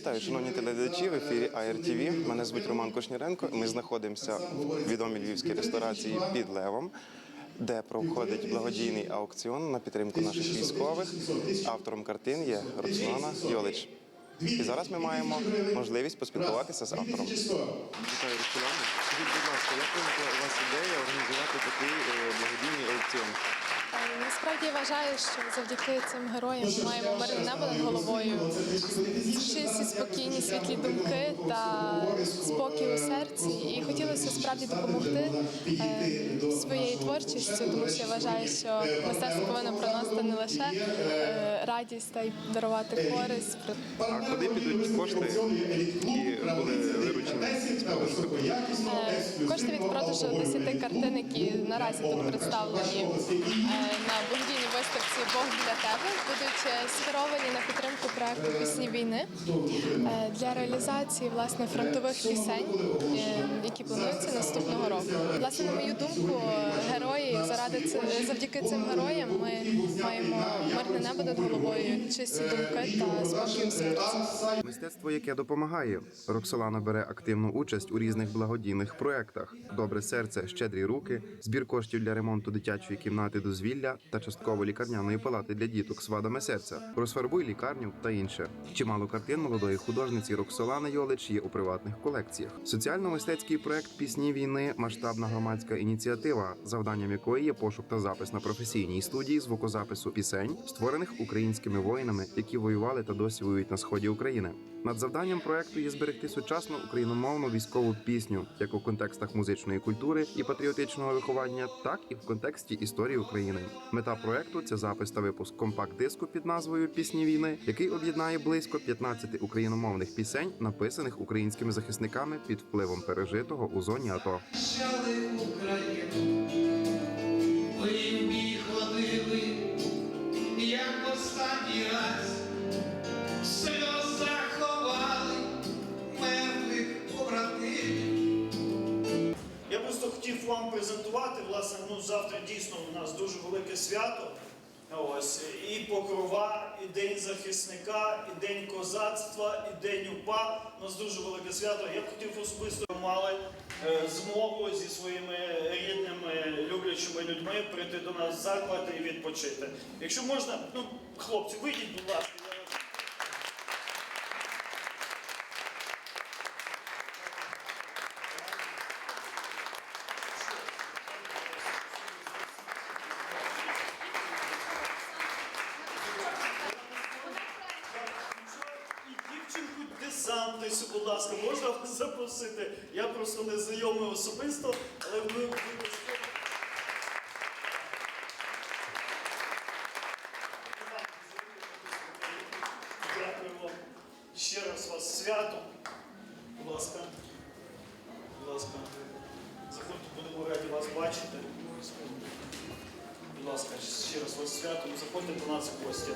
Вітаю, шановні телеглядачі в ефірі АРТВ. Мене звуть Роман Кошніренко. Ми знаходимося в відомій львівській ресторації під Левом, де проходить благодійний аукціон на підтримку наших військових. Автором картин є Роксолана Йолич. І зараз ми маємо можливість поспілкуватися з автором. Вітаю, Роксолана. Скажіть, будь ласка, як виникла у вас ідея організувати такий е, благодійний Насправді я вважаю, що завдяки цим героям ми маємо мирне небо над головою, чисті, спокійні, світлі думки та спокій у серці. І хотілося справді допомогти е, своєю творчістю, тому що я вважаю, що мистецтво повинно приносити не лише е, радість та й дарувати користь. А куди підуть кошти, які були виручені? Е, Кошти від продажу 10 картин, які наразі тут представлені е, на благодійній виставці Бог для тебе, будуть е, скеровані на підтримку проекту Пісні війни е, для реалізації власне фронтових пісень, е, які плануються наступного року. Власне, на мою думку, герої заради завдяки цим героям ми маємо мирне небо над головою, чисті думки та спокій у. Мистецтво, яке допомагає. Роксолана бере активну участь у різних благодійних проєктах: добре серце, щедрі руки, збір коштів для ремонту дитячої кімнати дозвілля та частково лікарняної палати для діток з вадами серця, розфарбуй лікарню та інше. Чимало картин молодої художниці Роксолани Йолич є у приватних колекціях. Соціально-мистецький проект Пісні війни масштабна громадська ініціатива, завданням якої є пошук та запис на професійній студії звукозапису пісень, створених українськими воїнами, які воювали та досі воюють на сході України. Над завданням проекту є зберегти сучасну україномовну військову пісню, як у контекстах музичної культури і патріотичного виховання, так і в контексті історії України. Мета проекту це запис та випуск компакт-диску під назвою Пісні війни, який об'єднає близько 15 україномовних пісень, написаних українськими захисниками під впливом пережитого у зоні АТО. Україну, ходили, як останній раз, презентувати, власне, ну завтра дійсно у нас дуже велике свято. Ось і покрова, і День захисника, і День козацтва, і День УПА. У нас дуже велике свято. Я б хотів особисто мали е, змогу зі своїми рідними, люблячими людьми прийти до нас в заклад і відпочити. Якщо можна, ну хлопці, вийдіть, будь ласка. я вас- І дівчинку десантницю, будь ласка, можна вас запросити? Я просто не знайомий особисто, але вибачте. Дякую вам. Ще раз вас святом. Будь ласка. Будь ласка. Заходьте, будемо раді вас бачити. Будь ласка, ще раз вас святом. Заходьте до нас в гості.